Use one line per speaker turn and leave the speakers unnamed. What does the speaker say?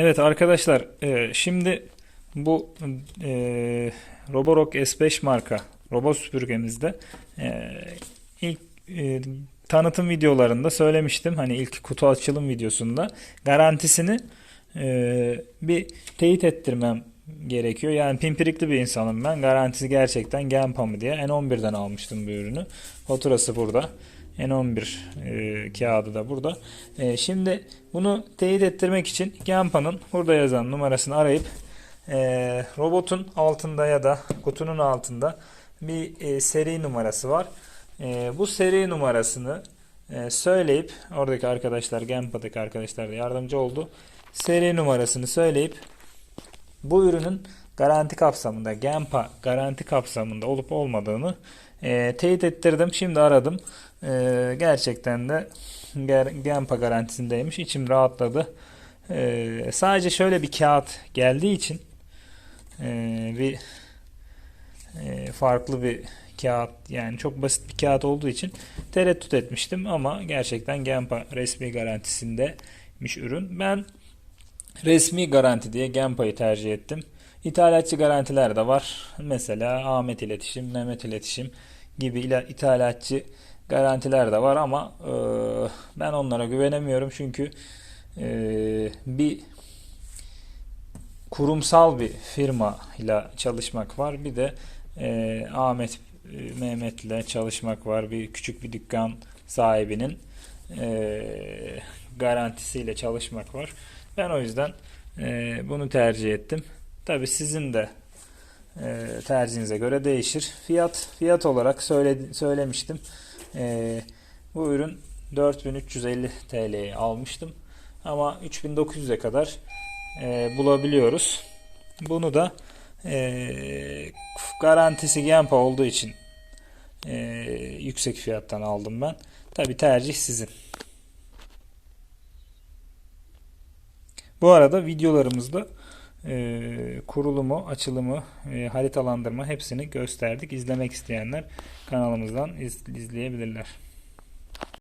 Evet arkadaşlar e, şimdi bu e, Roborock S5 marka robot süpürgemizde e, ilk tanıtım videolarında söylemiştim. Hani ilk kutu açılım videosunda garantisini bir teyit ettirmem gerekiyor. Yani pimpirikli bir insanım ben. Garantisi gerçekten Genpa mı diye. N11'den almıştım bu ürünü. Faturası burada. N11 e, kağıdı da burada. E, şimdi bunu teyit ettirmek için Genpa'nın burada yazan numarasını arayıp e, robotun altında ya da kutunun altında bir e, seri numarası var. E, bu seri numarasını e, söyleyip oradaki arkadaşlar Genpa'daki arkadaşlar da yardımcı oldu. Seri numarasını söyleyip bu ürünün garanti kapsamında, Genpa garanti kapsamında olup olmadığını e, teyit ettirdim. Şimdi aradım. E, gerçekten de Genpa garantisindeymiş. İçim rahatladı. E, sadece şöyle bir kağıt geldiği için e, bir e, farklı bir kağıt yani çok basit bir kağıt olduğu için tereddüt etmiştim ama gerçekten Genpa resmi garantisindeymiş ürün. Ben Resmi garanti diye Genpa'yı tercih ettim. İthalatçı garantiler de var. Mesela Ahmet İletişim, Mehmet İletişim gibi ithalatçı garantiler de var ama e, ben onlara güvenemiyorum çünkü e, bir kurumsal bir firma ile çalışmak var. Bir de e, Ahmet e, Mehmet ile çalışmak var. Bir küçük bir dükkan sahibinin e, garantisiyle çalışmak var. Ben o yüzden e, bunu tercih ettim. Tabi sizin de e, tercihinize göre değişir. Fiyat fiyat olarak söyle, söylemiştim. E, bu ürün 4350 TL'ye almıştım. Ama 3900'e kadar e, bulabiliyoruz. Bunu da e, garantisi Genpa olduğu için e, yüksek fiyattan aldım ben. Tabi tercih sizin. Bu arada videolarımızda e, kurulumu, açılımı, e, haritalandırma hepsini gösterdik. İzlemek isteyenler kanalımızdan iz- izleyebilirler.